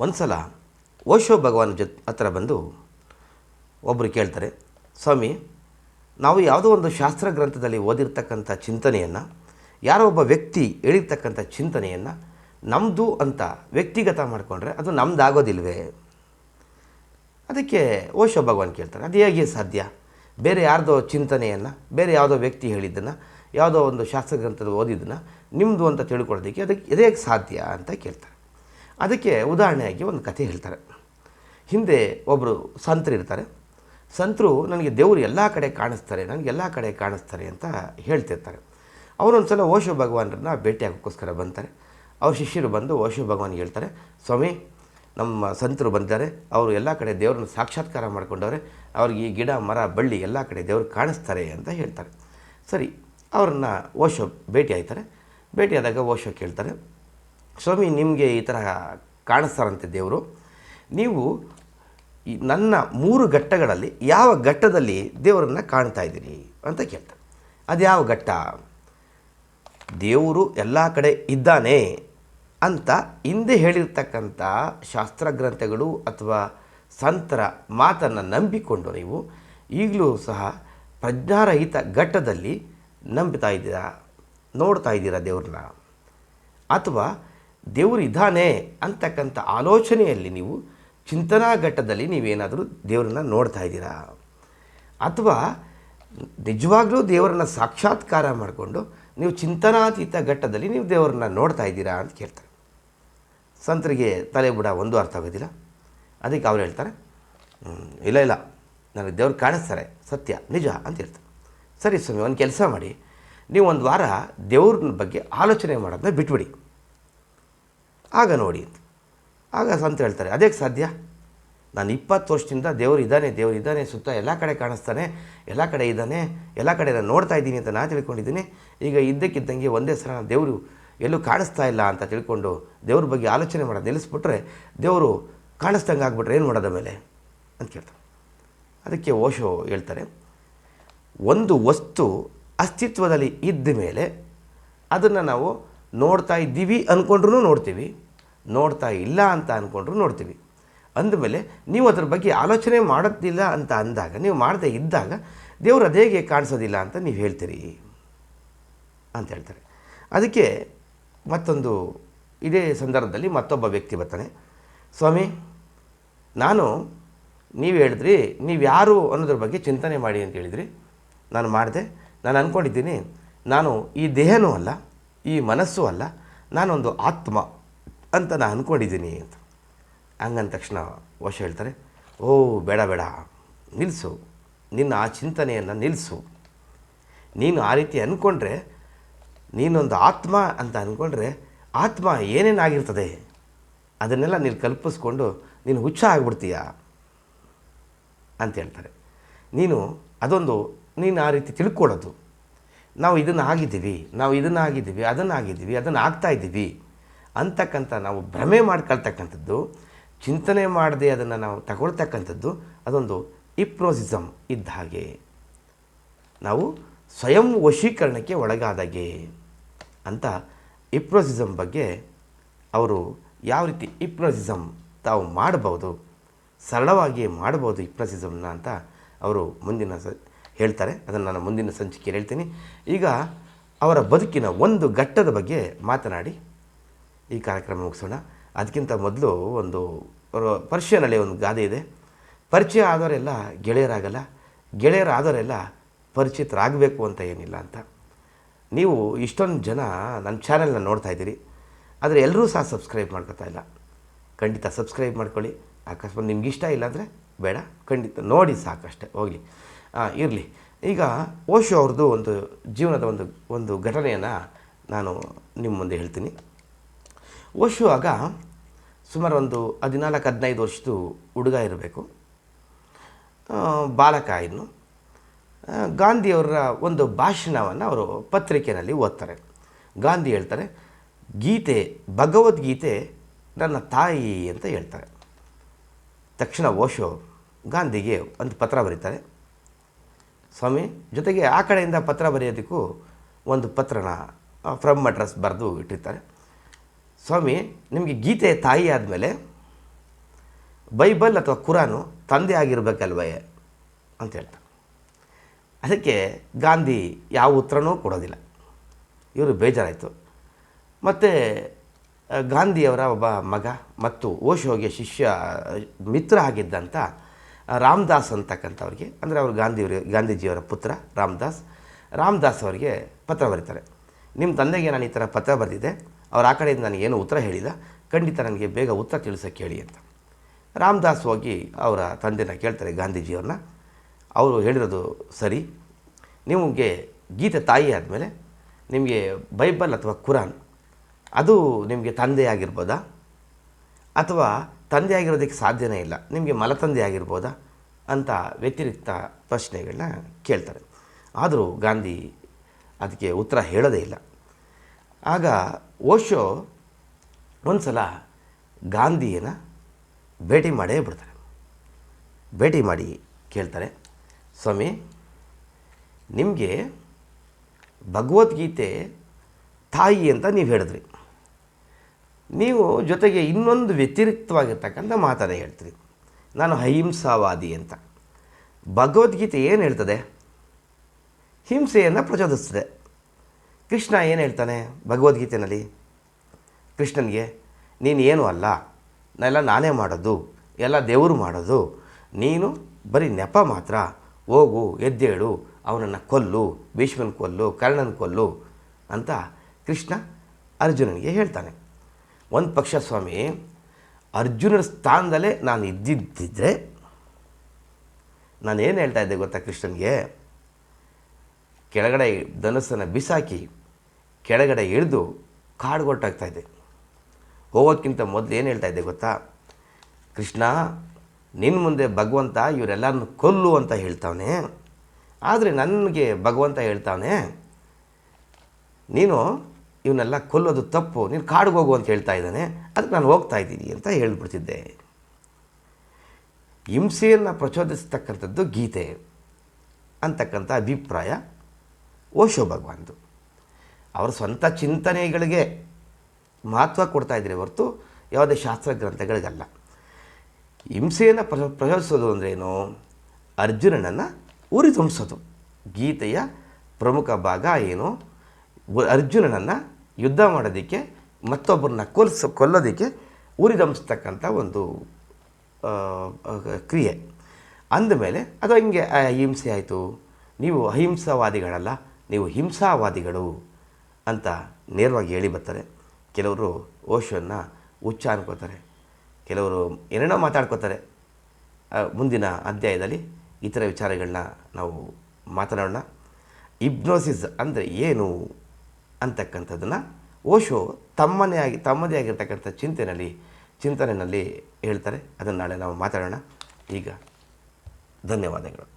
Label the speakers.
Speaker 1: ಒಂದು ಸಲ ಓಶೋ ಭಗವಾನ್ ಜೊತೆ ಹತ್ರ ಬಂದು ಒಬ್ಬರು ಕೇಳ್ತಾರೆ, ಸ್ವಾಮಿ, ನಾವು ಯಾವುದೋ ಒಂದು ಶಾಸ್ತ್ರ ಗ್ರಂಥದಲ್ಲಿ ಓದಿರ್ತಕ್ಕಂಥ ಚಿಂತನೆಯನ್ನು, ಯಾರೋ ಒಬ್ಬ ವ್ಯಕ್ತಿ ಹೇಳಿರ್ತಕ್ಕಂಥ ಚಿಂತನೆಯನ್ನು ನಮ್ಮದು ಅಂತ ವ್ಯಕ್ತಿಗತ ಮಾಡಿಕೊಂಡ್ರೆ ಅದು ನಮ್ಮದಾಗೋದಿಲ್ವೇ ಅದಕ್ಕೆ ಓಶೋ ಭಗವಾನ್ ಕೇಳ್ತಾರೆ, ಅದು ಹೇಗೆ ಸಾಧ್ಯ? ಬೇರೆ ಯಾರ್ದೋ ಚಿಂತನೆಯನ್ನು, ಬೇರೆ ಯಾವುದೋ ವ್ಯಕ್ತಿ ಹೇಳಿದ್ದನ್ನು, ಯಾವುದೋ ಒಂದು ಶಾಸ್ತ್ರ ಗ್ರಂಥದ ಓದಿದ್ದನ್ನು ನಿಮ್ಮದು ಅಂತ ತಿಳ್ಕೊಳ್ಳೋದಕ್ಕೆ ಅದಕ್ಕೆ, ಇದೇ ಸಾಧ್ಯ? ಅಂತ ಕೇಳ್ತಾರೆ. ಅದಕ್ಕೆ ಉದಾಹರಣೆಯಾಗಿ ಒಂದು ಕಥೆ ಹೇಳ್ತಾರೆ. ಹಿಂದೆ ಒಬ್ಬರು ಸಂತರು ಇರ್ತಾರೆ. ಸಂತರು ನನಗೆ ದೇವರು ಎಲ್ಲ ಕಡೆ ಕಾಣಿಸ್ತಾರೆ, ನನಗೆ ಎಲ್ಲ ಕಡೆ ಕಾಣಿಸ್ತಾರೆ ಅಂತ ಹೇಳ್ತಿರ್ತಾರೆ. ಅವರೊಂದು ಸಲ ಓಶೋ ಭಗವಾನರನ್ನ ಭೇಟಿಯಾಗೋಕ್ಕೋಸ್ಕರ ಬಂತಾರೆ. ಅವ್ರ ಶಿಷ್ಯರು ಬಂದು ಓಶೋ ಭಗವಾನ್ ಹೇಳ್ತಾರೆ, ಸ್ವಾಮಿ, ನಮ್ಮ ಸಂತರು ಬಂದಿದ್ದಾರೆ. ಅವರು ಎಲ್ಲ ಕಡೆ ದೇವ್ರನ್ನ ಸಾಕ್ಷಾತ್ಕಾರ ಮಾಡ್ಕೊಂಡವ್ರೆ. ಅವ್ರಿಗೆ ಈ ಗಿಡ, ಮರ, ಬಳ್ಳಿ ಎಲ್ಲ ಕಡೆ ದೇವರು ಕಾಣಿಸ್ತಾರೆ ಅಂತ ಹೇಳ್ತಾರೆ. ಸರಿ, ಅವ್ರನ್ನ ಓಶೋ ಭೇಟಿ ಆಯ್ತಾರೆ ಭೇಟಿಯಾದಾಗ ಓಶೋ ಕೇಳ್ತಾರೆ ಸ್ವಾಮಿ, ನಿಮಗೆ ಈ ಥರ ಕಾಣಿಸ್ತಾರಂತೆ ದೇವರು. ನೀವು ನನ್ನ ಮೂರು ಘಟ್ಟಗಳಲ್ಲಿ ಯಾವ ಘಟ್ಟದಲ್ಲಿ ದೇವರನ್ನು ಕಾಣ್ತಾ ಇದ್ದೀರಿ ಅಂತ ಕೇಳ್ತಾರೆ ಅದು ಯಾವ ಘಟ್ಟ? ದೇವರು ಎಲ್ಲ ಕಡೆ ಇದ್ದಾನೆ ಅಂತ ಹಿಂದೆ ಹೇಳಿರ್ತಕ್ಕಂಥ ಶಾಸ್ತ್ರಗ್ರಂಥಗಳು ಅಥವಾ ಸಂತರ ಮಾತನ್ನು ನಂಬಿಕೊಂಡು ನೀವು ಈಗಲೂ ಸಹ ಪ್ರಜ್ಞಾರಹಿತ ಘಟ್ಟದಲ್ಲಿ ನಂಬ್ತಾ ಇದ್ದೀರಾ, ನೋಡ್ತಾ ಇದ್ದೀರಾ ದೇವ್ರನ್ನ? ಅಥವಾ ದೇವರು ಇದ್ದಾನೆ ಅಂತಕ್ಕಂಥ ಆಲೋಚನೆಯಲ್ಲಿ ನೀವು ಚಿಂತನಾ ಘಟ್ಟದಲ್ಲಿ ನೀವೇನಾದರೂ ದೇವರನ್ನ ನೋಡ್ತಾ ಇದ್ದೀರಾ? ಅಥವಾ ನಿಜವಾಗ್ಲೂ ದೇವರನ್ನ ಸಾಕ್ಷಾತ್ಕಾರ ಮಾಡಿಕೊಂಡು ನೀವು ಚಿಂತನಾತೀತ ಘಟ್ಟದಲ್ಲಿ ನೀವು ದೇವರನ್ನ ನೋಡ್ತಾ ಇದ್ದೀರಾ ಅಂತ ಕೇಳ್ತಾರೆ. ಸಂತರಿಗೆ ತಲೆ ಬುಡ ಒಂದು ಅರ್ಥ ಆಗೋದಿಲ್ಲ. ಅದಕ್ಕೆ ಅವ್ರು ಹೇಳ್ತಾರೆ "ಹ್ಮ್, ಇಲ್ಲ ಇಲ್ಲ ನನಗೆ ದೇವ್ರು ಕಾಣಿಸ್ತಾರೆ ಸತ್ಯ ನಿಜ ಅಂತ ಹೇಳ್ತಾರೆ. ಸರಿ ಸ್ವಾಮಿ ಒಂದು ಕೆಲಸ ಮಾಡಿ ನೀವು ಒಂದು ವಾರ ದೇವ್ರನ್ನ ಬಗ್ಗೆ ಆಲೋಚನೆ ಮಾಡೋದನ್ನ ಬಿಟ್ಬಿಡಿ. ಆಗ ನೋಡಿ ಆಗ ಸಂತ ಹೇಳ್ತಾರೆ ಅದಕ್ಕೆ ಸಾಧ್ಯ? ನಾನು ಇಪ್ಪತ್ತು ವರ್ಷದಿಂದ ದೇವರು ಇದ್ದಾನೆ ದೇವರು ಇದ್ದಾನೆ, ಸುತ್ತ ಎಲ್ಲ ಕಡೆ ಕಾಣಿಸ್ತಾನೆ, ಎಲ್ಲ ಕಡೆ ಇದ್ದಾನೆ, ಎಲ್ಲ ಕಡೆ ನಾನು ನೋಡ್ತಾ ಇದ್ದೀನಿ ಅಂತ ನಾನು ತಿಳ್ಕೊಂಡಿದ್ದೀನಿ. ಈಗ ಇದ್ದಕ್ಕಿದ್ದಂಗೆ ಒಂದೇ ಸಲ ದೇವರು ಎಲ್ಲೂ ಕಾಣಿಸ್ತಾ ಇಲ್ಲ ಅಂತ ತಿಳ್ಕೊಂಡು ದೇವ್ರ ಬಗ್ಗೆ ಆಲೋಚನೆ ಮಾಡೋದು ನಿಲ್ಲಿಸ್ಬಿಟ್ರೆ ದೇವರು ಕಾಣಿಸ್ದಂಗೆ ಆಗ್ಬಿಟ್ರೆ ಏನು ಮಾಡೋದ ಮೇಲೆ ಅಂತ ಕೇಳ್ತಾರೆ. ಅದಕ್ಕೆ ಓಶೋ ಹೇಳ್ತಾರೆ, ಒಂದು ವಸ್ತು ಅಸ್ತಿತ್ವದಲ್ಲಿ ಇದ್ದ ಮೇಲೆ ಅದನ್ನು ನಾವು ನೋಡ್ತಾ ಇದ್ದೀವಿ ಅಂದ್ಕೊಂಡ್ರೂ ನೋಡ್ತೀವಿ. ನೋಡ್ತಾ ಇಲ್ಲ ಅಂತ ಅಂದ್ಕೊಂಡ್ರು ನೋಡ್ತೀವಿ. ಅಂದಮೇಲೆ ನೀವು ಅದ್ರ ಬಗ್ಗೆ ಆಲೋಚನೆ ಮಾಡೋದಿಲ್ಲ ಅಂತ ಅಂದಾಗ, ನೀವು ಮಾಡದೇ ಇದ್ದಾಗ ದೇವರು ಅದೇಗೆ ಕಾಣಿಸೋದಿಲ್ಲ ಅಂತ ನೀವು ಹೇಳ್ತೀರಿ ಅಂತ ಹೇಳ್ತಾರೆ. ಅದಕ್ಕೆ ಮತ್ತೊಂದು ಇದೇ ಸಂದರ್ಭದಲ್ಲಿ ಮತ್ತೊಬ್ಬ ವ್ಯಕ್ತಿ ಬರ್ತಾನೆ. ಸ್ವಾಮಿ, ನಾನು ನೀವು ಹೇಳಿದ್ರಿ, ನೀವು ಯಾರು ಅನ್ನೋದ್ರ ಬಗ್ಗೆ ಚಿಂತನೆ ಮಾಡಿ ಅಂತ ಹೇಳಿದ್ರಿ. ನಾನು ಮಾಡಿದೆ, ನಾನು ಅಂದ್ಕೊಂಡಿದ್ದೀನಿ ನಾನು ಈ ದೇಹನೂ ಅಲ್ಲ, ಈ ಮನಸ್ಸು ಅಲ್ಲ, ನಾನೊಂದು ಆತ್ಮ. ಅಂತ ನಾನು ಅಂದ್ಕೊಂಡಿದ್ದೀನಿ ಅಂತ. ಹಂಗಂದ ತಕ್ಷಣ ವಶ ಹೇಳ್ತಾರೆ, ಓ ಬೇಡ ಬೇಡ ನಿಲ್ಲಿಸು ನಿನ್ನ ಆ ಚಿಂತನೆಯನ್ನು ನಿಲ್ಲಿಸು ನೀನು ಆ ರೀತಿ ಅಂದ್ಕೊಂಡ್ರೆ ನೀನೊಂದು ಆತ್ಮ ಅಂತ ಅಂದ್ಕೊಂಡ್ರೆ ಆತ್ಮ ಏನೇನಾಗಿರ್ತದೆ? ಅದನ್ನೆಲ್ಲ ನೀನು ಕಲ್ಪಿಸ್ಕೊಂಡು ನೀನು ಹುಚ್ಚ ಆಗಿಬಿಡ್ತೀಯ? ಅಂತ ಹೇಳ್ತಾರೆ. ನೀನು ಅದೊಂದು, ನೀನು ಆ ರೀತಿ ತಿಳ್ಕೊಳ್ಳೋದು. ನಾವು ಇದನ್ನು ಆಗಿದ್ದೀವಿ ನಾವು ಇದನ್ನು ಆಗಿದ್ದೀವಿ ಅದನ್ನು ಆಗಿದ್ದೀವಿ ಅದನ್ನು ಆಗ್ತಾ ಇದ್ದೀವಿ. ಅಂತಕ್ಕಂಥ ನಾವು ಭ್ರಮೆ ಮಾಡ್ಕೊಳ್ತಕ್ಕಂಥದ್ದು, ಚಿಂತನೆ ಮಾಡದೆ ಅದನ್ನು ನಾವು ತಗೊಳ್ತಕ್ಕಂಥದ್ದು, ಅದೊಂದು ಇಪ್ರೋಸಿಸಮ್ ಇದ್ದ ಹಾಗೆ. ನಾವು ಸ್ವಯಂ ವಶೀಕರಣಕ್ಕೆ ಒಳಗಾದಾಗೆ ಅಂತ ಇಪ್ರೋಸಿಸಮ್ ಬಗ್ಗೆ ಅವರು ಯಾವ ರೀತಿ ಇಪ್ರೋಸಿಸಮ್ ತಾವು ಮಾಡಬಹುದು, ಸರಳವಾಗಿ ಮಾಡಬಹುದು ಇಪ್ರೋಸಿಸಮ್ನ ಅಂತ ಅವರು ಮುಂದಿನ ಸ, ಹೇಳ್ತಾರೆ. ಅದನ್ನು ನಾನು ಮುಂದಿನ ಸಂಚಿಕೆಯಲ್ಲಿ ಹೇಳ್ತೀನಿ. ಈಗ ಅವರ ಬದುಕಿನ ಒಂದು ಘಟ್ಟದ ಬಗ್ಗೆ ಮಾತನಾಡಿ. ಈ ಕಾರ್ಯಕ್ರಮ ಮುಗಿಸೋಣ. ಅದಕ್ಕಿಂತ ಮೊದಲು ಒಂದು ಪರ್ಷಿಯನಲ್ಲಿ ಒಂದು ಗಾದೆ ಇದೆ. ಪರಿಚಯ ಆದವರೆಲ್ಲ ಗೆಳೆಯರಾಗಲ್ಲ. ಗೆಳೆಯರಾದವರೆಲ್ಲ ಪರಿಚಿತರಾಗಬೇಕು ಅಂತ ಏನಿಲ್ಲ ಅಂತ. ನೀವು ಇಷ್ಟೊಂದು ಜನ ನನ್ನ ಚಾನೆಲ್ನ ನೋಡ್ತಾ ಇದ್ದೀರಿ. ಆದರೆ ಎಲ್ಲರೂ ಸಹ ಸಬ್ಸ್ಕ್ರೈಬ್ ಮಾಡ್ಕೊತಾ ಇಲ್ಲ. ಖಂಡಿತ ಸಬ್ಸ್ಕ್ರೈಬ್ ಮಾಡ್ಕೊಳ್ಳಿ. ಅಕಸ್ಮಾತ್ ನಿಮ್ಗೆ ಇಷ್ಟ ಇಲ್ಲ ಅಂದರೆ ಬೇಡ. ಖಂಡಿತ ನೋಡಿ ಸಾಕಷ್ಟೇ. ಹೋಗಲಿ. ಇರಲಿ. ಈಗ ಓಶೋ ಅವ್ರದ್ದು ಒಂದು ಜೀವನದ ಒಂದು ಒಂದು ಘಟನೆಯನ್ನು ನಾನು ನಿಮ್ಮ ಮುಂದೆ ಹೇಳ್ತೀನಿ. ಓಶೋ ಆಗ ಸುಮಾರು ಒಂದು ಹದಿನಾಲ್ಕು, ಹದಿನೈದು ವರ್ಷದ್ದು ಹುಡುಗ ಇರಬೇಕು. ಬಾಲಕ ಇನ್ನು. ಗಾಂಧಿಯವರ ಒಂದು ಭಾಷಣವನ್ನು ಅವರು ಪತ್ರಿಕೆಯಲ್ಲಿ ಓದ್ತಾರೆ. ಗಾಂಧಿ ಹೇಳ್ತಾರೆ, ಗೀತೆ, ಭಗವದ್ಗೀತೆ ನನ್ನ ತಾಯಿ ಅಂತ ಹೇಳ್ತಾರೆ. ತಕ್ಷಣ ಓಶೋ ಗಾಂಧಿಗೆ ಒಂದು ಪತ್ರ ಬರೀತಾರೆ ಸ್ವಾಮಿ, ಜೊತೆಗೆ ಆ ಕಡೆಯಿಂದ ಪತ್ರ ಬರೆಯೋದಕ್ಕೂ ಒಂದು ಪತ್ರನ ಫ್ರಮ್ ಅಡ್ರೆಸ್ ಬರೆದು ಇಟ್ಟಿರ್ತಾರೆ. ಸ್ವಾಮಿ, ನಿಮಗೆ ಗೀತೆ ತಾಯಿ ಆದಮೇಲೆ ಬೈಬಲ್ ಅಥವಾ ಕುರಾನು ತಂದೆ ಆಗಿರಬೇಕಲ್ವೇ ಅಂತ ಹೇಳ್ತಾರೆ. ಅದಕ್ಕೆ ಗಾಂಧಿ ಯಾವ ಉತ್ತರನೂ ಕೊಡೋದಿಲ್ಲ. ಇವರು ಬೇಜಾರಾಯಿತು. ಮತ್ತು ಗಾಂಧಿಯವರ ಒಬ್ಬ ಮಗ ಮತ್ತು ಓಶೋಗೆ ಶಿಷ್ಯ, ಮಿತ್ರ ಆಗಿದ್ದಂಥ ರಾಮದಾಸ್ ಅಂತಕ್ಕಂಥವ್ರಿಗೆ, ಅಂದರೆ ಅವರು ಗಾಂಧಿಯವರಿಗೆ ಗಾಂಧೀಜಿಯವರ ಪುತ್ರ ರಾಮದಾಸ್ ರಾಮದಾಸ್ ಅವರಿಗೆ ಪತ್ರ ಬರೀತಾರೆ. ನಿಮ್ಮ ತಂದೆಗೆ ನಾನು ಈ ಥರ ಪತ್ರ ಬರೆದಿದ್ದೆ. ಅವ್ರು ಆ ಕಡೆಯಿಂದ ನನಗೆ ಏನು ಉತ್ತರ ಹೇಳಿದ. ಖಂಡಿತ ನನಗೆ ಬೇಗ ಉತ್ತರ ತಿಳಿಸೋಕ್ಕೆ ಹೇಳಿ ಅಂತ. ರಾಮದಾಸ್ ಹೋಗಿ ಅವರ ತಂದೆನ ಕೇಳ್ತಾರೆ ಗಾಂಧೀಜಿಯವ್ರನ್ನ. ಅವರು ಹೇಳಿರೋದು ಸರಿ. ನಿಮಗೆ ಗೀತೆ ತಾಯಿ ಆದಮೇಲೆ ನಿಮಗೆ ಬೈಬಲ್ ಅಥವಾ ಕುರಾನ್ ಅದು ನಿಮಗೆ ತಂದೆ ಆಗಿರ್ಬೋದಾ? ಅಥವಾ ತಂದೆ ಆಗಿರೋದಕ್ಕೆ ಸಾಧ್ಯನೇ ಇಲ್ಲ, ನಿಮಗೆ ಮಲತಂದೆ ಆಗಿರ್ಬೋದಾ? ಅಂತ ವ್ಯತಿರಿಕ್ತ ಪ್ರಶ್ನೆಗಳನ್ನ ಕೇಳ್ತಾರೆ. ಆದರೂ ಗಾಂಧಿ ಅದಕ್ಕೆ ಉತ್ತರ ಹೇಳೋದೇ ಇಲ್ಲ. ಆಗ ಓಶೋ ಒಂದು ಸಲ ಗಾಂಧಿಯನ್ನು ಭೇಟಿ ಮಾಡೇ ಬಿಡ್ತಾರೆ. ಭೇಟಿ ಮಾಡಿ ಕೇಳ್ತಾರೆ, ಸ್ವಾಮಿ, ನಿಮಗೆ ಭಗವದ್ಗೀತೆ ತಾಯಿ ಅಂತ ನೀವು ಹೇಳಿದ್ರಿ. ನೀವು ಜೊತೆಗೆ ಇನ್ನೊಂದು ವ್ಯತಿರಿಕ್ತವಾಗಿರ್ತಕ್ಕಂಥ ಮಾತನ್ನೇ ಹೇಳ್ತೀರಿ. ನಾನು ಅಹಿಂಸಾವಾದಿ ಅಂತ. ಭಗವದ್ಗೀತೆ ಏನು ಹೇಳ್ತದೆ? ಹಿಂಸೆಯನ್ನು ಪ್ರಚೋದಿಸ್ತದೆ. ಕೃಷ್ಣ ಏನು ಹೇಳ್ತಾನೆ ಭಗವದ್ಗೀತೆಯಲ್ಲಿ ಕೃಷ್ಣನಿಗೆ, ನೀನು ಏನು ಅಲ್ಲ ಎಲ್ಲ ನಾನೇ ಮಾಡೋದು, ಎಲ್ಲ ದೇವರು ಮಾಡೋದು. ನೀನು ಬರೀ ನೆಪ ಮಾತ್ರ. ಹೋಗು, ಎದ್ದೇಳು, ಅವನನ್ನು ಕೊಲ್ಲು, ಭೀಷ್ಮನ ಕೊಲ್ಲು, ಕರ್ಣನ ಕೊಲ್ಲು ಅಂತ ಕೃಷ್ಣ ಅರ್ಜುನನಿಗೆ ಹೇಳ್ತಾನೆ. ಒಂದು ಪಕ್ಷ ಸ್ವಾಮಿ ಅರ್ಜುನನ ಸ್ಥಾನದಲ್ಲೇ ನಾನು ಇದ್ದಿದ್ದಿದ್ರೆ ನಾನು ಏನು ಹೇಳ್ತಾ ಇದ್ದೆ ಗೊತ್ತಾ ಕೃಷ್ಣನಿಗೆ? ಕೆಳಗಡೆ ಧನಸ್ಸನ್ನು ಬಿಸಾಕಿ ಕೆಳಗಡೆ ಇಳಿದು ಕಾಡುಗೊಟ್ಟಾಗ್ತಾ ಇದೆ. ಹೋಗೋದಕ್ಕಿಂತ ಮೊದಲು ಏನು ಹೇಳ್ತಾ ಇದ್ದೆ ಗೊತ್ತಾ? ಕೃಷ್ಣ ನಿನ್ನ ಮುಂದೆ ಭಗವಂತ ಇವರೆಲ್ಲರನ್ನು ಕೊಲ್ಲು ಅಂತ ಹೇಳ್ತಾವನೆ. ಆದರೆ ನನಗೆ ಭಗವಂತ ಹೇಳ್ತಾವನೆ, ನೀನು ಇವನ್ನೆಲ್ಲ ಕೊಲ್ಲೋದು ತಪ್ಪು, ನೀನು ಕಾಡಿಗೆ ಹೋಗು ಅಂತ ಹೇಳ್ತಾ ಇದ್ದಾನೆ. ಅದಕ್ಕೆ ನಾನು ಹೋಗ್ತಾ ಇದ್ದೀನಿ ಅಂತ ಹೇಳ್ಬಿಡ್ತಿದ್ದೆ. ಹಿಂಸೆಯನ್ನು ಪ್ರಚೋದಿಸ್ತಕ್ಕಂಥದ್ದು ಗೀತೆ ಅಂತಕ್ಕಂಥ ಅಭಿಪ್ರಾಯ ಓಶೋ ಭಗವಾನ್ದು ಅವರ ಸ್ವಂತ ಚಿಂತನೆಗಳಿಗೆ ಮಹತ್ವ ಕೊಡ್ತಾ ಇದ್ದೀರಿ ಹೊರತು ಯಾವುದೇ ಶಾಸ್ತ್ರ ಗ್ರಂಥಗಳಿಗಲ್ಲ. ಹಿಂಸೆಯನ್ನು ಪ್ರ ಪ್ರಚೋದಿಸೋದು ಅಂದ್ರೇನು ಅರ್ಜುನನನ್ನು ಉರಿ ತುಂಬಿಸೋದು ಗೀತೆಯ ಪ್ರಮುಖ ಭಾಗ ಏನು? ಅರ್ಜುನನನ್ನು ಯುದ್ಧ ಮಾಡೋದಕ್ಕೆ, ಮತ್ತೊಬ್ಬರನ್ನ ಕೊಲ್ಸ, ಕೊಲ್ಲೋದಕ್ಕೆ ಉರಿದಂಬಿಸ್ತಕ್ಕಂಥ ಒಂದು ಕ್ರಿಯೆ. ಅಂದಮೇಲೆ, ಅದು ಹಿಂಗೆ ಅಹಿಂಸೆ ಹಿಂಸೆ ಆಯಿತು. ನೀವು ಅಹಿಂಸಾವಾದಿಗಳಲ್ಲ. ನೀವು ಹಿಂಸಾವಾದಿಗಳು ಅಂತ ನೇರವಾಗಿ ಹೇಳಿ ಬರ್ತಾರೆ. ಕೆಲವರು ಓಶವನ್ನು ಹುಚ್ಚ ಅನ್ಕೋತಾರೆ. ಕೆಲವರು ಏನೇನೋ ಮಾತಾಡ್ಕೋತಾರೆ. ಮುಂದಿನ ಅಧ್ಯಾಯದಲ್ಲಿ ಇತರ ವಿಚಾರಗಳನ್ನ ನಾವು ಮಾತನಾಡೋಣ. ಇಬ್ನೋಸಿಸ್ ಅಂದರೆ ಏನು ಅಂತಕ್ಕಂಥದ್ದನ್ನು ಓಶೋ ತಮ್ಮನೇ ಆಗಿ, ತಮ್ಮದೇ ಆಗಿರ್ತಕ್ಕಂಥ ಚಿಂತನೆಯಲ್ಲಿ ಚಿಂತನೆಯಲ್ಲಿ ಹೇಳ್ತಾರೆ. ಅದನ್ನು ನಾಳೆ ನಾವು ಮಾತಾಡೋಣ. ಈಗ ಧನ್ಯವಾದಗಳು.